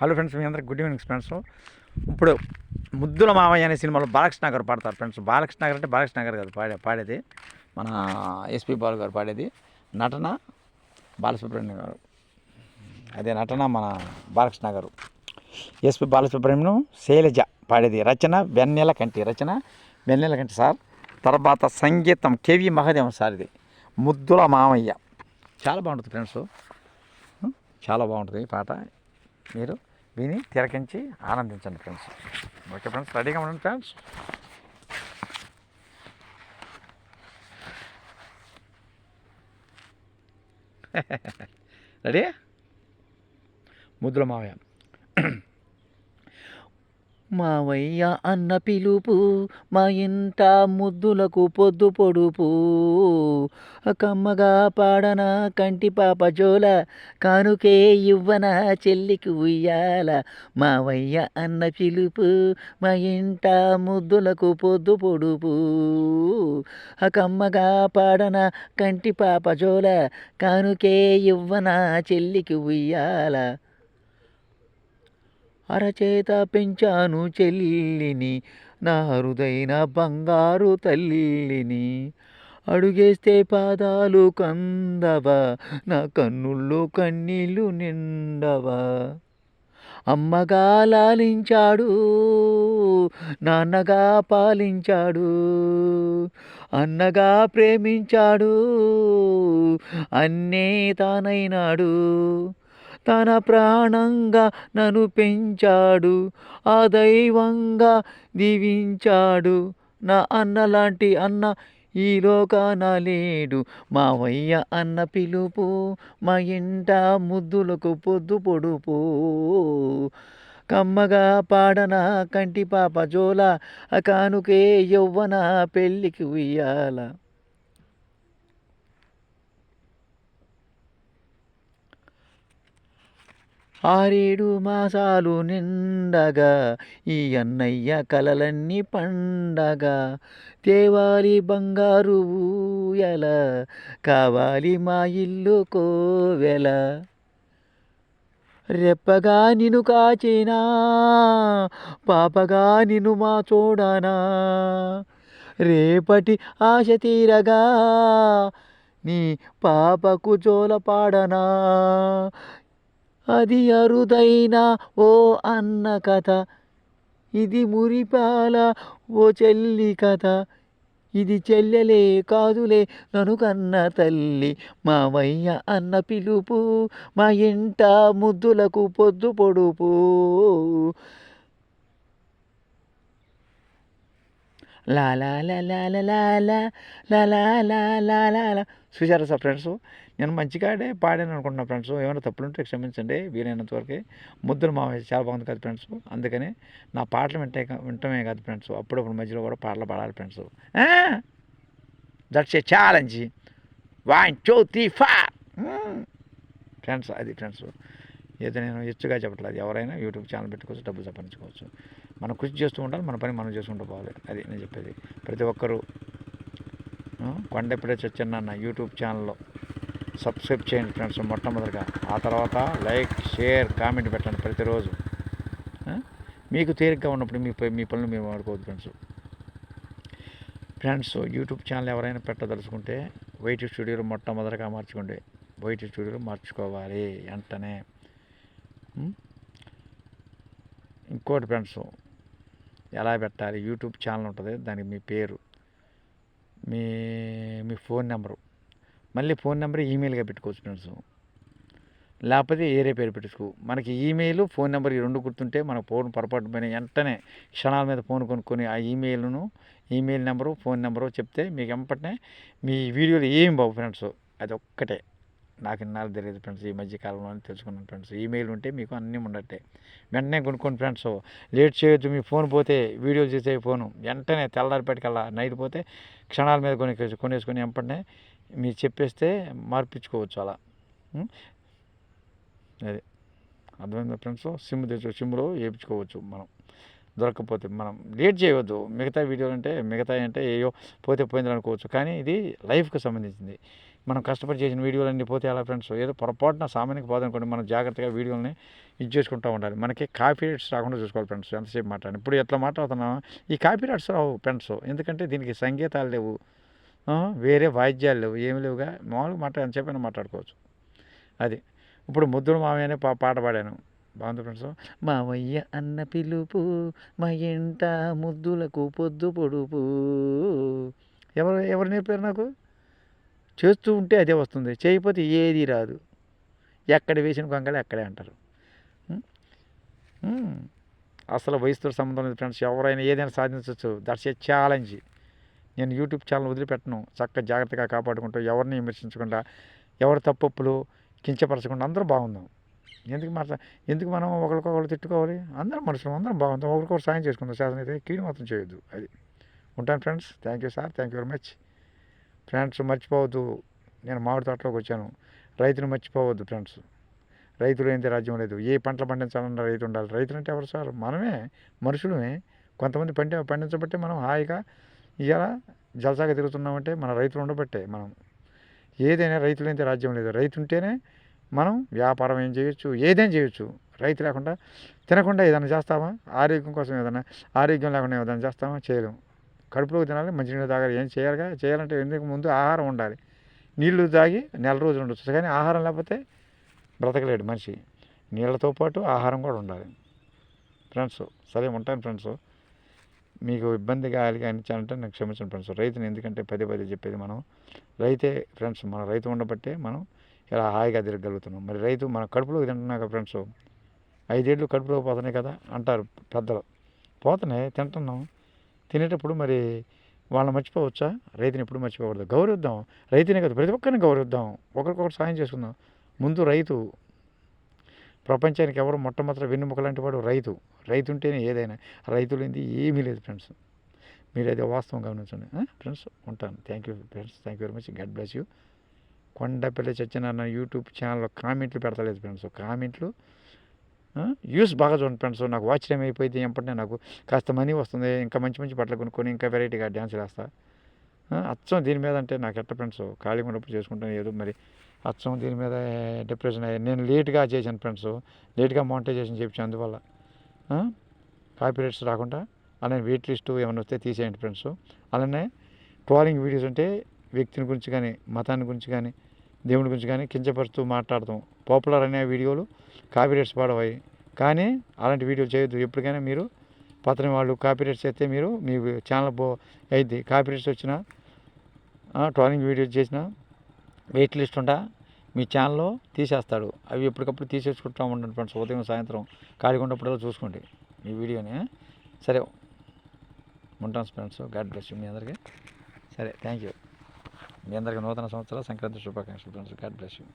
Hello friends మీ అందరికి good evening friends. ఇప్పుడు ముద్దుల మామయ్య అనే సినిమాలో బాలకృష్ణ గారు పాడతారు ఫ్రెండ్స్. బాలకృష్ణ గారు అంటే బాలకృష్ణ గారు కాదు పాడే పాడేది. మన ఎస్పి బాలు గారు పాడేది. నటన బాలసుబ్రహ్మణ్యం గారు. అదే నటన మన బాలకృష్ణ గారు ఎస్పి బాలసుబ్రహ్మణ్యం శైలజ పాడేది. రచన వెన్నెల కంటి రచన వెన్నెల కంటి సార్. తర్వాత సంగీతం కేవి మహాదేవన్ సార్ ఇది ముద్దుల మామయ్య. చాలా బాగుంటుంది ఫ్రెండ్స్. చాలా బాగుంటుంది ఈ పాట. మీరు? విని తిరకించి ఆనందించండి ఫ్రెండ్స్. ఓకే ఫ్రెండ్స్ రెడీగా ఉండండి ఫ్రెండ్స్. రెడీ ముద్దుల మావయ్య మావయ్య అన్న పిలుపు మా ఇంట ముద్దులకు పొద్దు పొడుపు. కమ్మగా పాడన కంటి పాప జోల కానుకే ఇవ్వన చెల్లికి ఉయ్యాల. మావయ్య అన్న పిలుపు మా ఇంట ముద్దులకు పొద్దు పొడుపు. కమ్మగా పాడన కంటి పాప జోల కానుకే ఇవ్వన చెల్లికి ఉయ్యాల. అరచేత పెంచాను చెల్లిని నా అరుదైన బంగారు తల్లిని. అడుగేస్తే పాదాలు కందవా నా కన్నుల్లో కన్నీళ్ళు నిండవా. అమ్మగా లాలించాడు నాన్నగా పాలించాడు అన్నగా ప్రేమించాడు అన్నే తానైనాడు. తన ప్రాణంగా నన్ను పెంచాడు. ఆ దైవంగా దీవించాడు. నా అన్న లాంటి అన్న ఈ లోకాన లేడు. మావయ్య అన్న పిలుపు మా ఇంట ముద్దులకు పొద్దు పొడుపు. కమ్మగా పాడన కంటి పాప జోల కానుకే యవ్వన పెళ్ళికి ఉయ్యాల. ఆరేడు మాసాలు నిండగా ఈ అన్నయ్య కలలన్నీ పండగ. తేవాలి బంగారు ఊయల కావాలి మా ఇల్లు కోవెల. రెప్పగా నిన్ను కాచినా పాపగా నిన్ను మా చూడనా. రేపటి ఆశ తీరగా నీ పాపకు జోల పాడనా అది అరుదైన ఓ అన్న కథ. ఇది మురిపాల ఓ చెల్లి కథ. ఇది చెల్లెలే కాదులే నను కన్న తల్లి. మావయ్య అన్న పిలుపు మా ఇంట ముద్దులకు పొద్దు పొడుపు. లాలా చూశారు సార్ ఫ్రెండ్స్ నేను మంచిగాడే పాడాను అనుకుంటున్నా ఫ్రెండ్స్ ఏమైనా తప్పులు ఉంటే క్షమించండి వీలైనంత వరకే ముద్దులు మావయ్య చాలా బాగుంది కాదు ఫ్రెండ్స్ అందుకని నా పాటలు వింటే వింటమే కాదు ఫ్రెండ్స్ అప్పుడప్పుడు మధ్యలో కూడా పాటలు పాడాలి friends that's a challenge one two three five friends అది ఫ్రెండ్స్ ఏదో నేను హెచ్చుగా చెప్పట్లేదు. ఎవరైనా యూట్యూబ్ ఛానల్ పెట్టుకోవచ్చు డబ్బులు సంపాదించుకోవచ్చు. మనం కృషి చేస్తూ ఉండాలి మన పని మనం చేసుకుంటూ పోవాలి. అది నేను చెప్పేది. ప్రతి ఒక్కరూ ఆ, కొండెప్పుడే చచ్చన్న నా యూట్యూబ్ ఛానల్లో సబ్స్క్రైబ్ చేయండి ఫ్రెండ్స్ మొట్టమొదటిగా. ఆ తర్వాత లైక్ షేర్ కామెంట్ పెట్టండి ప్రతిరోజు. మీకు తేలిగ్గా ఉన్నప్పుడు మీ ప- మీ పనులు మీరు వాడుకోవద్దు ఫ్రెండ్స్. ఫ్రెండ్స్ యూట్యూబ్ ఛానల్ ఎవరైనా పెట్టదలుచుకుంటే వైట్ స్టూడియోలో మొట్టమొదటిగా మార్చుకోండి. వైట్ స్టూడియోలో మార్చుకోవాలి వెంటనే ఇంకోటి ఫ్రెండ్స్ ఎలా పెట్టాలి? యూట్యూబ్ ఛానల్ ఉంటుంది దానికి మీ పేరు మీ మీ ఫోన్ నెంబరు. మళ్ళీ ఫోన్ నెంబర్ ఈమెయిల్గా పెట్టుకోవచ్చు ఫ్రెండ్స్. లేకపోతే ఏరే పేరు పెట్టుకో. మనకి ఈమెయిల్ ఫోన్ నెంబర్ ఈ రెండు గుర్తుంటే మన ఫోన్ పొరపాటు పైన వెంటనే క్షణాల మీద ఫోన్ కొనుక్కొని ఆ ఈమెయిల్ను ఈమెయిల్ నెంబరు ఫోన్ నెంబరు చెప్తే మీకు వెంపటనే మీ వీడియోలు ఏం బాబు ఫ్రెండ్స్? అది ఒక్కటే. నాకు ఇన్నాళ్ళు తెలియదు ఫ్రెండ్స్ ఈ మధ్య కాలంలో తెలుసుకున్నాను ఫ్రెండ్స్. ఈమెయిల్ ఉంటే మీకు అన్నీ ఉండట్టే. వెంటనే కొనుక్కోండి ఫ్రెండ్స్. లేట్ చేయొద్దు మీ ఫోన్ పోతే వీడియో చేసే ఫోను. వెంటనే తెల్లారిపేటకల్లా నైట్ పోతే క్షణాల మీద కొని కొనేసుకొని వెంటనే మీరు చెప్పేస్తే మార్పించుకోవచ్చు అలా. అదే. అర్థమైందా ఫ్రెండ్స్? సిమ్ తెచ్చు సిమ్లో వేయించుకోవచ్చు మనం. దొరకకపోతే మనం లేట్ చేయవద్దు. మిగతా వీడియోలు అంటే మిగతా అంటే ఏయో పోతే పోయింది అనుకోవచ్చు. కానీ ఇది లైఫ్కి సంబంధించింది. మనం కష్టపడి చేసిన వీడియోలు అన్నీ పోతే ఎలా ఫ్రెండ్స్? ఏదో పొరపాటున సామాన్యకి పోదనుకోండి మనం జాగ్రత్తగా వీడియోలని ఇది చేసుకుంటూ ఉండాలి. మనకి కాపీ రైట్స్ రాకుండా చూసుకోవాలి ఫ్రెండ్స్ ఎంతసేపు మాట్లాడి ఇప్పుడు ఎట్లా మాట్లాడుతున్నాం ఈ కాపీ రైట్స్ రావు ఫ్రెండ్స్. ఎందుకంటే దీనికి సంగీతాలు లేవు. వేరే వాయిద్యాలు లేవు. ఏమి లేవుగా. మామూలుగా మాట ఎంత చెప్పైనా మాట్లాడుకోవచ్చు. అది. ఇప్పుడు ముద్దుడు మామయ్యనే పా పాట పాడాను. బాగుంది ఫ్రెండ్స్. మావయ్య అన్న పిలుపు మా ఇంట ముద్దులకు పొద్దు పొడుపు. ఎవరు ఎవరు నేర్పారు నాకు? చేస్తూ ఉంటే అదే వస్తుంది చేయకపోతే ఏది రాదు. ఎక్కడ వేసిన గొంగళి అక్కడే అంటారు. అసలు వయసుతో సంబంధం లేదు ఫ్రెండ్స్ ఎవరైనా ఏదైనా సాధించవచ్చు దట్స్ ఏ ఛాలెంజ్. నేను యూట్యూబ్ ఛానల్ వదిలిపెట్టను. చక్కగా జాగ్రత్తగా కాపాడుకుంటూ ఎవరిని విమర్శించకుండా ఎవరి తప్పులు కించపరచకుండా అందరూ బాగుందాం. ఎందుకు మాట ఎందుకు మనం ఒకరికొకరు తిట్టుకోవాలి? అందరం మనుషులు అందరం బాగుంటాం. ఒకరికొకరు సాయం చేసుకుందాం. శాసనం అయితే కీడు మాత్రం చేయొద్దు. అది ఉంటాను friends thank you sir thank you very much friends మర్చిపోవద్దు. నేను మామిడి తోటలోకి వచ్చాను. రైతును మర్చిపోవద్దు ఫ్రెండ్స్ రైతులు ఏంటి రాజ్యం లేదు. ఏ పంటలు పండించాలన్న రైతు ఉండాలి. రైతులు అంటే ఎవరు సార్? మనమే మనుషులమే. కొంతమంది పండి పండించబట్టే మనం హాయిగా ఇవాళ జలసాగా తిరుగుతున్నామంటే మన రైతులు ఉండబట్టే మనం. ఏదైనా రైతులు అయితే రాజ్యం లేదు. రైతు ఉంటేనే మనం వ్యాపారం ఏం చేయొచ్చు ఏదైనా చేయొచ్చు? రైతు లేకుండా తినకుండా ఏదైనా చేస్తామా? ఆరోగ్యం కోసం ఏదైనా ఆరోగ్యం లేకుండా ఏదైనా చేస్తామా? చేయలేము. కడుపులోకి తినాలి మంచినీళ్ళు తాగాలి. ఏం చేయాలిగా? చేయాలంటే ఎందుకు ముందు ఆహారం ఉండాలి. నీళ్ళు తాగి నెల రోజులు ఉండొచ్చు కానీ ఆహారం లేకపోతే బ్రతకలేడు మనిషి. నీళ్ళతో పాటు ఆహారం కూడా ఉండాలి. ఫ్రెండ్స్ సరే ఉంటాను ఫ్రెండ్స్. మీకు ఇబ్బంది అలిగా అనిచ్చానంటే నాకు క్షమించండి ఫ్రెండ్స్. రైతుని ఎందుకంటే పదే పదే చెప్పేది మనం. రైతే ఫ్రెండ్స్ మన రైతు ఉండబట్టే మనం ఇలా హాయిగా తిరగలుగుతున్నాం మరి రైతు మన కడుపులోకి తింటున్నాక ఫ్రెండ్స్ ఐదేళ్ళు కడుపులోకి పోతున్నాయి కదా అంటారు పెద్దలు. పోతున్నాయి తింటున్నాం. తినేటప్పుడు మరి వాళ్ళని మర్చిపోవచ్చా? రైతుని ఎప్పుడు మర్చిపోకూడదు. గౌరవిద్దాం. రైతునే కదా ప్రతి ఒక్కరిని గౌరవిద్దాం. ఒకరికొకరు సాయం చేసుకుందాం. ముందు రైతు. ప్రపంచానికి ఎవరు మొట్టమొదటి వెన్నుముక లాంటి వాడు రైతు. రైతు ఉంటేనే ఏదైనా. రైతులైంది ఏమీ లేదు ఫ్రెండ్స్. మీరు అది వాస్తవం గమనించండి. ఫ్రెండ్స్ ఉంటాను. Thank you friends thank you very much God bless you Kondapalli Satyanarayana YouTube ఛానల్లో కామెంట్లు పెడతలేదు ఫ్రెండ్స్. కామెంట్లు యూస్ బాగా చూడండి ఫ్రెండ్స్. నాకు వాచ్యం అయిపోయింది ఎంపటినే నాకు. కాస్త మనీ వస్తుంది. ఇంకా మంచి మంచి బట్టలు కొనుక్కొని ఇంకా వెరైటీగా డ్యాన్స్ వేస్తా. అచ్చం దీని మీద అంటే నాకు ఎట్ట ఫ్రెండ్స్? ఖాళీగా ఉన్నప్పుడు చేసుకుంటాను ఏదో మరి. అచ్చం దీని మీద డిప్రెషన్ అయ్యాను నేను లేట్గా చేశాను ఫ్రెండ్స్. లేట్గా మోనిటైజేషన్ చేయించాను అందువల్ల. కాపీ రేట్స్ రాకుండా అలానే వెయిట్ లిస్టు ఏమైనా వస్తే తీసేయండి ఫ్రెండ్స్. అలానే ట్రోలింగ్ వీడియోస్ అంటే వ్యక్తిని గురించి కానీ మతాన్ని గురించి కానీ దేవుని గురించి కానీ కించపరుస్తూ మాట్లాడతాం. పాపులర్ అనే వీడియోలు కాపీరేట్స్ పాడవాయి కానీ అలాంటి వీడియోలు చేయొద్దు. ఎప్పటికైనా మీరు పత్రం వాళ్ళు కాపీరేట్స్ చేస్తే మీరు మీ ఛానల్ బో అయింది కాపీరేట్స్ వచ్చిన వచ్చినా ట్రోలింగ్ వీడియోస్ చేసినా వెయిట్ లిస్ట్ ఉంటా మీ ఛానల్లో తీసేస్తాడు. అవి ఎప్పటికప్పుడు తీసేసుకుంటూ ఉండండి ఫ్రెండ్స్ ఉదయం సాయంత్రం ఖాళీగా ఉన్నప్పుడల్లా చూసుకోండి మీ వీడియోని. సరే. ఉంటాను ఫ్రెండ్స్ గాడ్ బ్లెస్ మీ అందరికీ. సరే. థ్యాంక్ యూ మీ అందరికీ నూతన సంవత్సరాల సంక్రాంతి శుభాకాంక్షలు. Friends God bless you